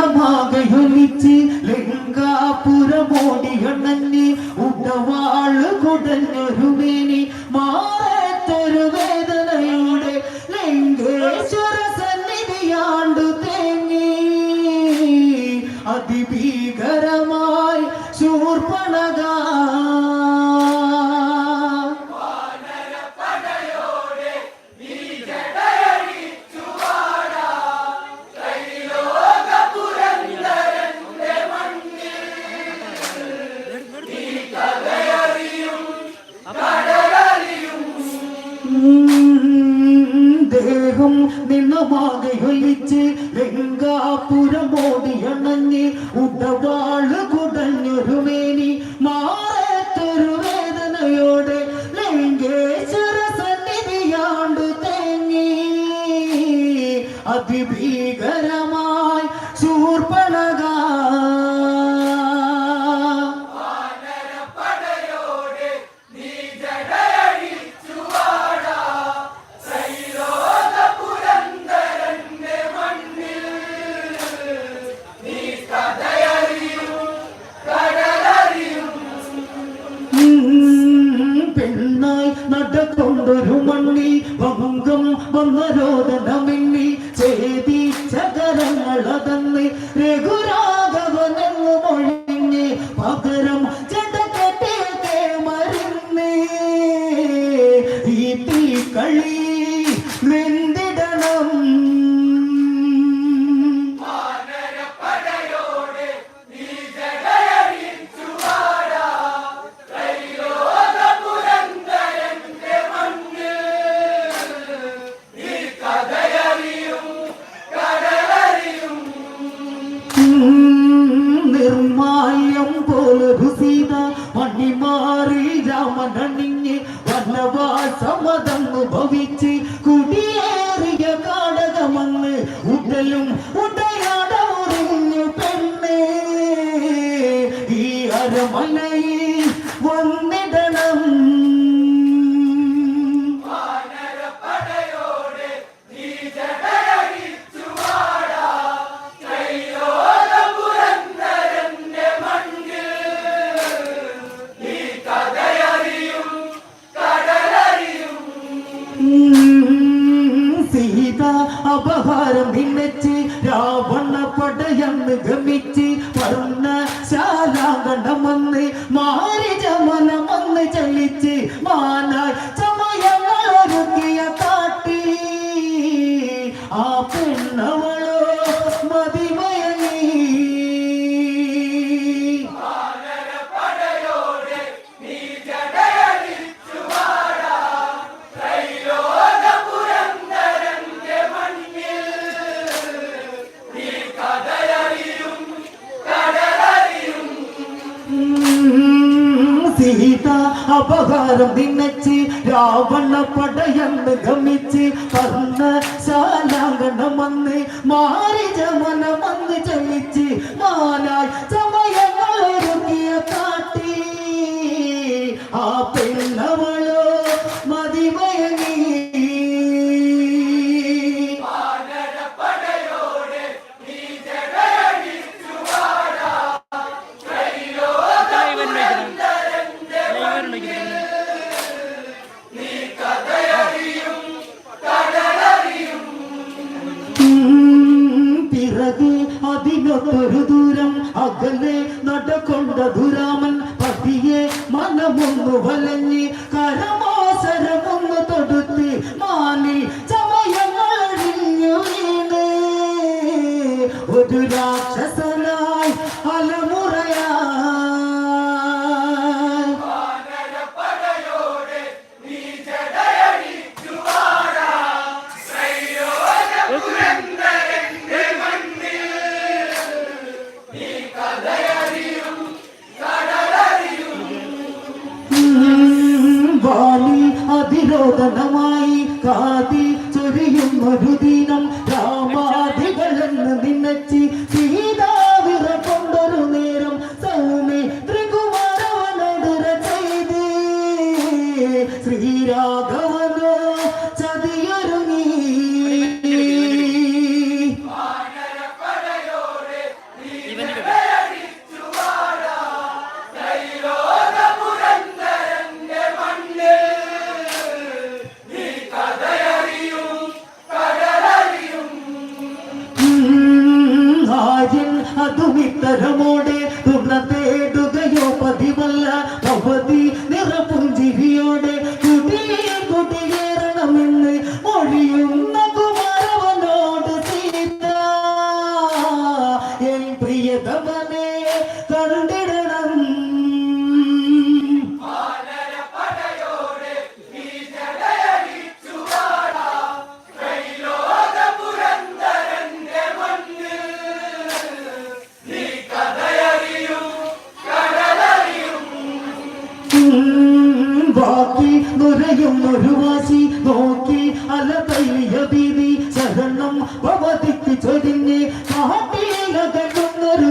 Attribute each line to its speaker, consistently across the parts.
Speaker 1: ലിംഗമാകയൊലിച്ച് ലിംഗാപുരമോടിയണഞ്ഞ് ഉടവാൾ കുടഞ്ഞൊരു മാറത്തൊരു വേദനയോടെ ലിംഗേശ്വര സന്നിധിയാണ്ടു തേങ്ങി. അതിഭീകരമായി ശൂർപ്പണകാ ദേഹം നിന്നമാകെ ഒലിച്ച് രംഗാപുരമോടിയണഞ്ഞ് ഉടവാൾ കുടഞ്ഞൊരു മേനി മാറത്തൊരു വേദനയോടെ ലങ്കേശ്വര സന്നിധിയാണ്ട് തേങ്ങി അതിഭീകരമായി കളി വെന്തിടണം നിർമാല്യം പോലൊരു സീത മണിമാറി രാമനണിഞ്ഞ് വനവാസമതന്നു ഭവിച്ച് കുടിയേറിയ കാടകമെന്ന് ഉടലും ഉടയാടമുറിഞ്ഞു പെണ്ണേ. ഈ അരമനയിൽ അപഹാരം ഭിന്നിച്ച് രാവണ പടയെന്ന് ഗമിച്ച് പറന്ന ശാലാങ്കണമെന്ന് മാരിജമനമെന്ന് ചലിച്ച് മാനായി സീത അപകാരം നിന്നച്ച് രാവണ പടയെന്ന് ഗമിച്ച് പറഞ്ഞ ശാലാങ്കണമെന്ന് വന്ന് ചലിച്ച് മാനായി പിറകെ അതിനൊരു ദൂരം അകലെ നടക്കൊണ്ട ദുരാമൻ പതിയെ മനമൊന്നു വലഞ്ഞ് കരമാസരമൊന്നു തൊടുത്ത് മാനി അതിരോധനമായി കാതി ചൊരിയുന്നൊരു ദിനം ഭവതിക്ക് ചൊരിഞ്ഞ് മഹത്തിയിലകന്നൊരു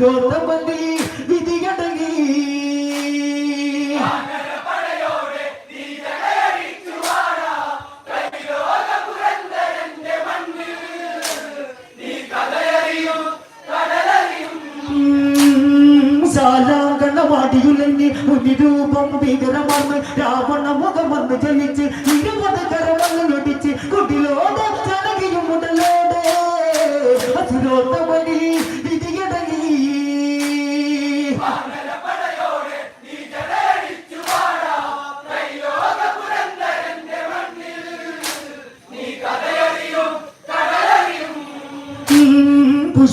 Speaker 1: ൂപം വിധിയടങ്ങി സാലാങ്കണവാടിയുലഞ്ഞ് മുനിരൂപം ഭീകരമന്ന് രാവണ മുഖമെന്ന് ചലിച്ച് ഇരുപത്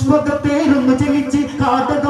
Speaker 1: ఒక పేరు ముచలించి కాటగా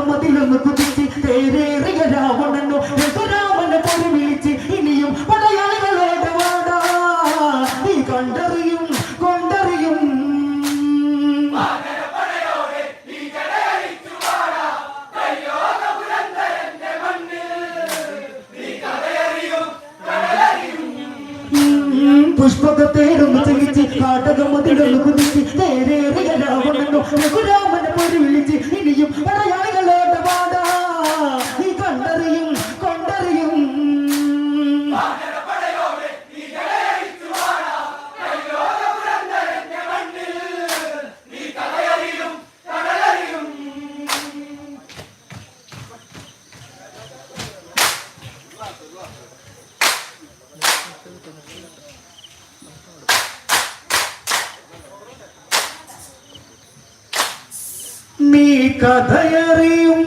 Speaker 1: നീ കഥയറിയും